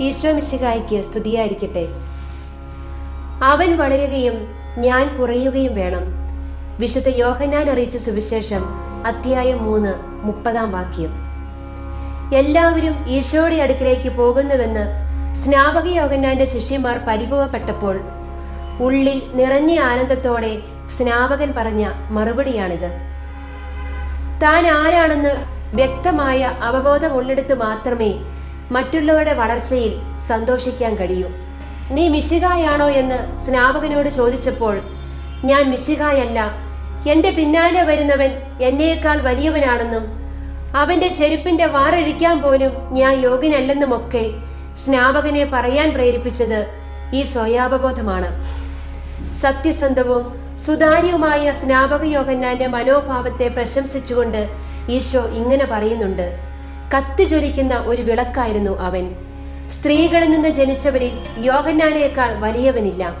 ഈശോ മിശിഹായ്ക്ക് സ്തുതിയായിരിക്കട്ടെ. അവൻ വളരുകയും ഞാൻ കുറയുകയും വേണം. വിശുദ്ധ യോഹന്നാൻ അറിയിച്ച സുവിശേഷം അധ്യായം മൂന്ന് മുപ്പതാം വാക്യം. എല്ലാവരും ഈശോയുടെ അടുക്കിലേക്ക് പോകുന്നുവെന്ന് സ്നാപക യോഹന്നാന്റെ ശിഷ്യന്മാർ പരിഭവപ്പെട്ടപ്പോൾ ഉള്ളിൽ നിറഞ്ഞ ആനന്ദത്തോടെ സ്നാപകൻ പറഞ്ഞ മറുപടിയാണിത്. താൻ ആരാണെന്ന് വ്യക്തമായ അവബോധം ഉള്ളെടുത്ത് മാത്രമേ മറ്റുള്ളവരുടെ വളർച്ചയിൽ സന്തോഷിക്കാൻ കഴിയൂ. നീ മിശികായാണോ എന്ന് സ്നാപകനോട് ചോദിച്ചപ്പോൾ ഞാൻ മിശികായല്ല എന്റെ പിന്നാലെ വരുന്നവൻ എന്നേക്കാൾ വലിയവനാണെന്നും അവന്റെ ചെരുപ്പിന്റെ വാറഴിക്കാൻ പോലും ഞാൻ യോഗ്യനല്ലെന്നുമൊക്കെ സ്നാപകനെ പറയാൻ പ്രേരിപ്പിച്ചത് ഈ സ്വയാപബോധമാണ്. സത്യസന്ധവും സുതാര്യവുമായ സ്നാപക യോഗന്നാന്റെ മനോഭാവത്തെ പ്രശംസിച്ചുകൊണ്ട് ഈശോ ഇങ്ങനെ പറയുന്നുണ്ട്. കത്തിജ്വലിക്കുന്ന ഒരു വിളക്കായിരുന്നു അവൻ. സ്ത്രീകളിൽ നിന്ന് ജനിച്ചവരിൽ യോഹന്നാനേക്കാൾ വലിയവനില്ല.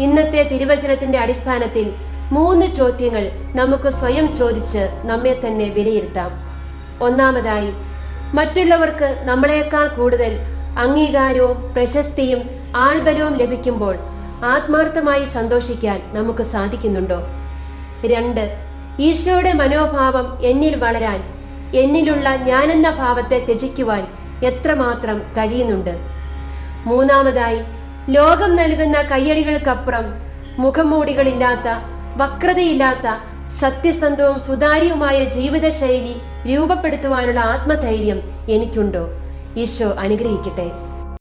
ഇന്നത്തെ തിരുവചനത്തിന്റെ അടിസ്ഥാനത്തിൽ മൂന്ന് ചോദ്യങ്ങൾ നമുക്ക് സ്വയം ചോദിച്ച് നമ്മെ തന്നെ വിലയിരുത്താം. ഒന്നാമതായി മറ്റുള്ളവർക്ക് നമ്മളെക്കാൾ കൂടുതൽ അംഗീകാരവും പ്രശസ്തിയും ആൾബലവും ലഭിക്കുമ്പോൾ ആത്മാർത്ഥമായി സന്തോഷിക്കാൻ നമുക്ക് സാധിക്കുന്നുണ്ടോ? രണ്ട് ഈശോയുടെ മനോഭാവം എന്നിൽ വളരാൻ എന്നിലുള്ള ഞാനെന്ന ഭാവത്തെ ത്യജിക്കുവാൻ എത്രമാത്രം കഴിയുന്നുണ്ട്? മൂന്നാമതായി ലോകം നൽകുന്ന കയ്യടികൾക്കപ്പുറം മുഖംമൂടികളില്ലാത്ത വക്രതയില്ലാത്ത സത്യസന്ധവും സുതാര്യവുമായ ജീവിതശൈലി രൂപപ്പെടുത്തുവാനുള്ള ആത്മധൈര്യം എനിക്കുണ്ടോ? ഈശോ അനുഗ്രഹിക്കട്ടെ.